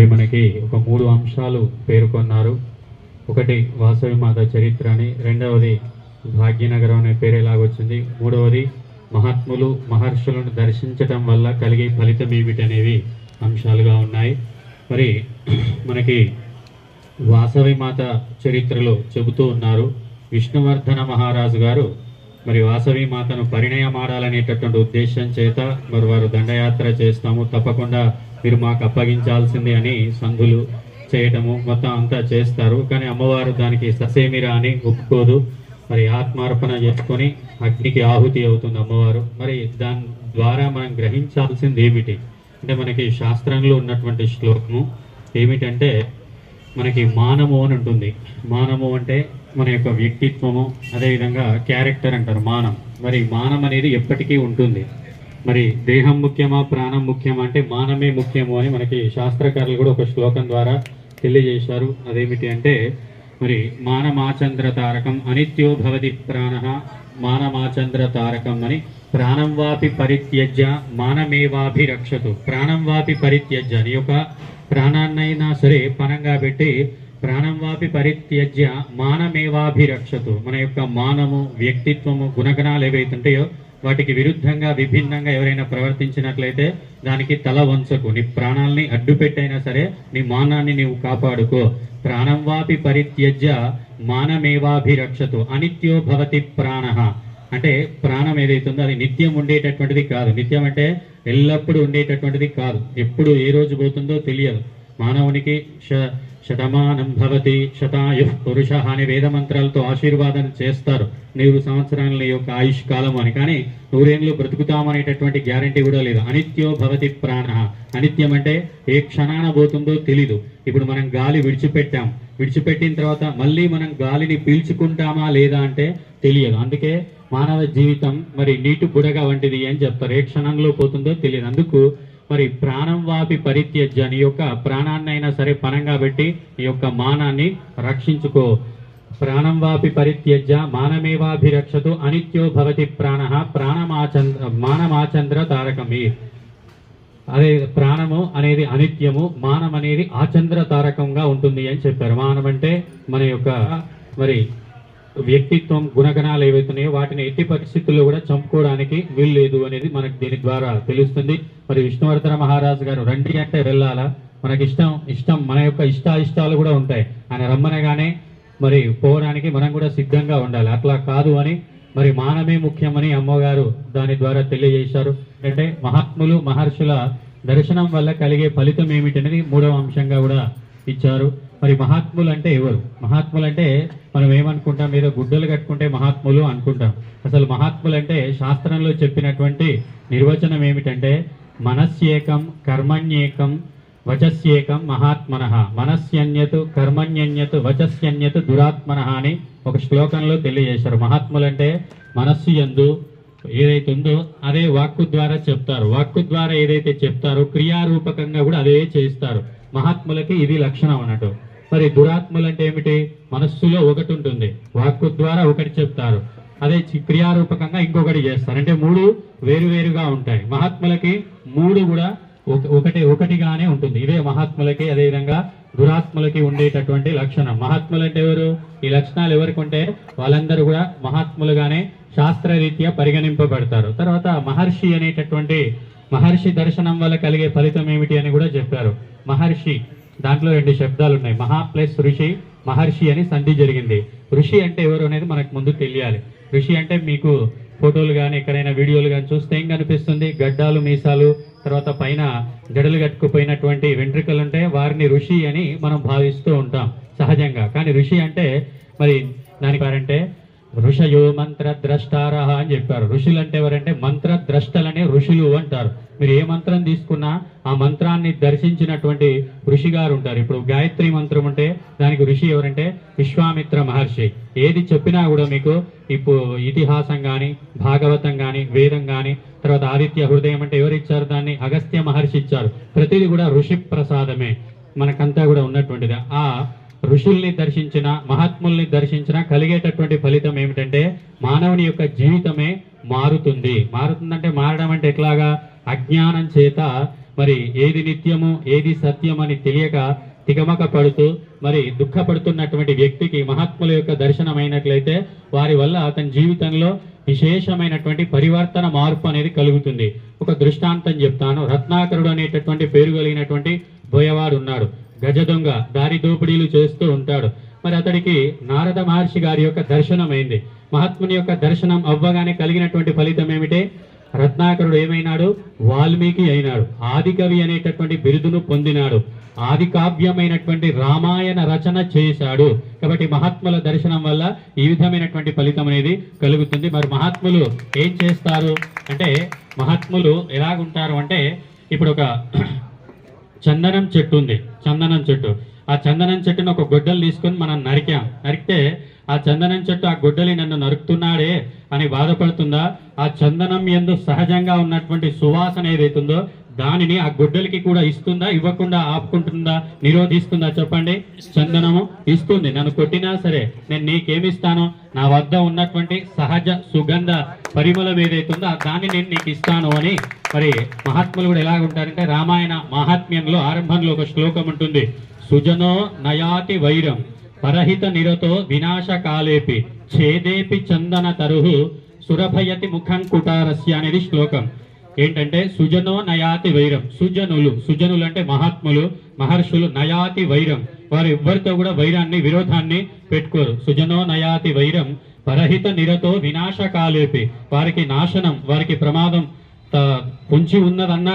మరి మనకి ఒక మూడు అంశాలు పేర్కొన్నారు. ఒకటి వాసవి మాత చరిత్ర అని రెండవది భాగ్యనగరం అనే పేరు ఎలాగొచ్చింది మూడవది మహాత్ములు మహర్షులను దర్శించటం వల్ల కలిగే ఫలితం ఏమిటి అనేవి అంశాలుగా ఉన్నాయి. మరి మనకి వాసవి మాత చరిత్రలో చెబుతూ ఉన్నారు విష్ణువర్ధన మహారాజు గారు మరి వాసవి మాతను పరిణయమాడాలనేటటువంటి ఉద్దేశం చేత మరి వారు దండయాత్ర చేస్తాము. తప్పకుండా మీరు మాకు అప్పగించాల్సింది అని సంధులు చేయటము మొత్తం అంతా చేస్తారు. కానీ అమ్మవారు దానికి ససేమిరా అని ఒప్పుకోదు. మరి ఆత్మార్పణ చేసుకొని అగ్నికి ఆహుతి అవుతుంది అమ్మవారు. మరి దాని ద్వారా మనం గ్రహించాల్సింది ఏమిటి? అంటే మనకి శాస్త్రంలో ఉన్నటువంటి శ్లోకము ఏమిటంటే మనకి మానము అని ఉంటుంది. మానము అంటే మన యొక్క వ్యక్తిత్వము అదేవిధంగా క్యారెక్టర్ అంటారు మానం. మరి మానం అనేది ఎప్పటికీ ఉంటుంది. మరి దేహం ముఖ్యమా ప్రాణం ముఖ్యమా అంటే మానమే ముఖ్యము అని మనకి శాస్త్రకారులు కూడా ఒక శ్లోకం ద్వారా తెలియజేశారు. అదేమిటి అంటే మరి మానమాచంద్ర తారకం అనిత్యో భవతి ప్రాణ మానమాచంద్ర తారకం అని ప్రాణం వాపి పరిత్యజ్య మానమేవాభిరక్షతు. ప్రాణం వాపి పరిత్యజ్య. నీ యొక్క ప్రాణాన్నైనా సరే పనంగా పెట్టి ప్రాణం వాపి పరిత్యజ్య మానమేవాభిరక్షతు. మన యొక్క మానము వ్యక్తిత్వము గుణగణాలు ఏవైతుంటాయో వాటికి విరుద్ధంగా విభిన్నంగా ఎవరైనా ప్రవర్తించినట్లయితే దానికి తల వంచకు. నీ ప్రాణాల్ని అడ్డుపెట్టైనా సరే నీ మానాన్ని నీవు కాపాడుకో. ప్రాణం వాపి పరిత్యజ్య మానమేవాభిరక్షతు. అనిత్యో భవతి ప్రాణ. అంటే ప్రాణం ఏదైతుందో అది నిత్యం ఉండేటటువంటిది కాదు. నిత్యం అంటే ఎల్లప్పుడూ ఉండేటటువంటిది కాదు. ఎప్పుడు ఏ రోజు పోతుందో తెలియదు. మానవునికి శ శతమానం భవతి శతాయుః పురుష అనే వేద మంత్రాలతో ఆశీర్వాదం చేస్తారు. నూరు సంవత్సరాల యొక్క ఆయుష్ కాలం అని. కానీ నూరేళ్ళు బ్రతుకుతామనేటటువంటి గ్యారంటీ కూడా లేదు. అనిత్యో భవతి ప్రాణ. అనిత్యం అంటే ఏ క్షణాన పోతుందో తెలీదు. ఇప్పుడు మనం గాలి విడిచిపెట్టాం. విడిచిపెట్టిన తర్వాత మళ్ళీ మనం గాలిని పీల్చుకుంటామా లేదా అంటే తెలియదు. అందుకే మానవ జీవితం మరి నీటి బుడగ వంటిది అని చెప్తారు. ఏ క్షణంలో పోతుందో తెలియదు. అందుకు మరి ప్రాణం వాపి పరిత్యజ్య. నీ యొక్క ప్రాణాన్నైనా సరే పనంగా పెట్టి నీ యొక్క మానాన్ని రక్షించుకో. ప్రాణం వాపి పరిత్యజ్య మానమేవాభిరక్షతు అనిత్యో భవతి ప్రాణ ప్రాణమాచంద్ర మానమాచంద్ర తారకమి. అదే ప్రాణము అనేది అనిత్యము మానం అనేది ఆచంద్ర తారకంగా ఉంటుంది అని చెప్పారు. మానం అంటే మన యొక్క మరి వ్యక్తిత్వం గుణగణాలు ఏవైతున్నాయో వాటిని ఎట్టి పరిస్థితుల్లో కూడా చంపుకోవడానికి వీలు లేదు అనేది మనకు దీని ద్వారా తెలుస్తుంది. మరి విష్ణువర్ధన మహారాజు గారు రండి అంటే వెళ్ళాలా? మనకి ఇష్టం ఇష్టం మన యొక్క ఇష్టాయిష్టాలు కూడా ఉంటాయి. ఆయన రమ్మనగానే మరి పోవడానికి మనం కూడా సిద్ధంగా ఉండాలి. అట్లా కాదు అని మరి మానమే ముఖ్యమని అమ్మగారు దాని ద్వారా తెలియజేశారు. అంటే మహాత్ములు మహర్షుల దర్శనం వల్ల కలిగే ఫలితం ఏమిటనేది మూడవ అంశంగా కూడా ఇచ్చారు. మరి మహాత్ములు అంటే ఎవరు? మహాత్ములు అంటే మనం ఏమనుకుంటాం? ఏదో గుడ్డలు కట్టుకుంటే మహాత్ములు అనుకుంటాం. అసలు మహాత్ములు అంటే శాస్త్రంలో చెప్పినటువంటి నిర్వచనం ఏమిటంటే మనస్యేకం కర్మణ్యేకం వచస్యేకం మహాత్మన. మనస్యన్యతు కర్మణ్యన్యత వచస్యన్యత దురాత్మన అని ఒక శ్లోకంలో తెలియజేశారు. మహాత్ములు అంటే మనస్సు ఎందు ఏదైతే ఉందో అదే వాక్కు ద్వారా చెప్తారు. వాక్కు ద్వారా ఏదైతే చెప్తారో క్రియారూపకంగా కూడా అదే చేస్తారు మహాత్ములకి ఇది లక్షణం అన్నట్టు. మరి దురాత్ములు అంటే ఏమిటి? మనస్సులో ఒకటి ఉంటుంది. వాక్కు ద్వారా ఒకటి చెప్తారు. అదే చి- క్రియారూపకంగా ఇంకొకటి చేస్తారు. అంటే మూడు వేరువేరుగా ఉంటాయి. మహాత్ములకి మూడు కూడా ఒక- ఒకటి ఒకటిగానే ఉంటుంది. ఇదే మహాత్ములకి అదేవిధంగా దురాత్ములకి ఉండేటటువంటి లక్షణం. మహాత్ములు అంటే ఎవరు? ఈ లక్షణాలు ఎవరికి ఉంటే వాళ్ళందరూ కూడా మహాత్ములుగానే శాస్త్రరీత్యా పరిగణింపబడతారు. తర్వాత మహర్షి అనేటటువంటి మహర్షి దర్శనం వల్ల కలిగే ఫలితం ఏమిటి అని కూడా చెప్పారు. మహర్షి దాంట్లో రెండు శబ్దాలు ఉన్నాయి మహా ప్లస్ ఋషి మహర్షి అని సంధి జరిగింది. ఋషి అంటే ఎవరు అనేది మనకు ముందు తెలియాలి. ఋషి అంటే మీకు ఫోటోలు కానీ ఎక్కడైనా వీడియోలు కానీ చూస్తే ఏం కనిపిస్తుంది? గడ్డాలు మీసాలు తర్వాత పైన జడలు కట్టుకుపోయినటువంటి వెంట్రుకలు ఉంటే వారిని ఋషి అని మనం భావిస్తూ ఉంటాం సహజంగా. కానీ ఋషి అంటే మరి దానికి అంటే ఋషయో మంత్ర ద్రష్టారహ అని చెప్పారు. ఋషులు అంటే ఎవరంటే మంత్ర ద్రష్టలనే ఋషులు అంటారు. మీరు ఏ మంత్రం తీసుకున్నా ఆ మంత్రాన్ని దర్శించినటువంటి ఋషి గారు ఉంటారు. ఇప్పుడు గాయత్రి మంత్రం ఉంటే దానికి ఋషి ఎవరంటే విశ్వామిత్ర మహర్షి. ఏది చెప్పినా కూడా మీకు ఇప్పుడు ఇతిహాసం కానీ భాగవతం కానీ వేదం కానీ తర్వాత ఆదిత్య హృదయం అంటే ఎవరు ఇచ్చారు దాన్ని? అగస్త్య మహర్షి ఇచ్చారు. ప్రతిదీ కూడా ఋషి ప్రసాదమే మనకంతా కూడా ఉన్నటువంటిది. ఆ ఋషుల్ని దర్శించిన మహాత్ముల్ని దర్శించిన కలిగేటటువంటి ఫలితం ఏమిటంటే మానవుని యొక్క జీవితమే మారుతుంది. మారుతుందంటే మారడం అంటే ఎట్లాగా? అజ్ఞానం చేత మరి ఏది నిత్యము ఏది సత్యం అని తెలియక తికమక పడుతూ మరి దుఃఖపడుతున్నటువంటి వ్యక్తికి మహాత్ముల యొక్క దర్శనమైనట్లయితే వారి వల్ల అతని జీవితంలో విశేషమైనటువంటి పరివర్తన మార్పు అనేది కలుగుతుంది. ఒక దృష్టాంతం చెప్తాను. రత్నాకరుడు అనేటటువంటి పేరు కలిగినటువంటి బోయవాడు ఉన్నాడు. గజ దొంగ దారి దోపిడీలు చేస్తూ ఉంటాడు. మరి అతడికి నారద మహర్షి గారి యొక్క దర్శనం అయింది మహాత్ముని యొక్క దర్శనం అవ్వగానే కలిగినటువంటి ఫలితం ఏమిటి? రత్నాకరుడు ఏమైనాడు? వాల్మీకి అయినాడు. ఆదికవి అనేటటువంటి బిరుదును పొందినాడు. ఆది కావ్యమైనటువంటి రామాయణ రచన చేశాడు. కాబట్టి మహాత్ముల దర్శనం వల్ల ఈ విధమైనటువంటి ఫలితం అనేది కలుగుతుంది. మరి మహాత్ములు ఏం చేస్తారు? అంటే మహాత్ములు ఎలాగుంటారు అంటే ఇప్పుడు ఒక చందనం చెట్టు ఉంది. చందనం చెట్టు. ఆ చందనం చెట్టును ఒక గొడ్డలు తీసుకొని మనం నరికాం. నరికితే ఆ చందనం చెట్టు ఆ గొడ్డలి నన్ను నరుకుతున్నాడే అని బాధపడుతుందా? ఆ చందనం ఎందు సహజంగా ఉన్నటువంటి సువాసన ఏదైతుందో దానిని ఆ గొడ్డలికి కూడా ఇస్తుందా? ఇవ్వకుండా ఆపుకుంటుందా? నిరోధిస్తుందా? చెప్పండి. చందనము ఇస్తుంది. నన్ను కొట్టినా సరే నేను నీకేమిస్తాను? నా వద్ద ఉన్నటువంటి సహజ సుగంధ పరిమళం ఏదైతుందో ఆ దాన్ని నేను నీకు ఇస్తాను అని మరి మహాత్ములు కూడా ఎలా ఉంటారంటే రామాయణ మహాత్మ్యంలో ఆరంభంలో ఒక శ్లోకం ఉంటుంది. సుజనో నయాతి వైరం పరహిత నిరతో వినాశ కాలేపి ఛేదేపి చందన తరుహు సురభయతి ముఖం కుటారస్య అనేది శ్లోకం. ఏంటంటే సుజనో నయాతి వైరం సుజనులు సుజనులు అంటే మహాత్ములు మహర్షులు నయాతి వైరం. వారు ఎవ్వరితో కూడా వైరాన్ని విరోధాన్ని పెట్టుకోరు. సుజనో నయాతి వైరం పరహిత నిరతో వినాశ కాలేపి వారికి నాశనం వారికి ప్రమాదం ఉంచి ఉన్నదన్నా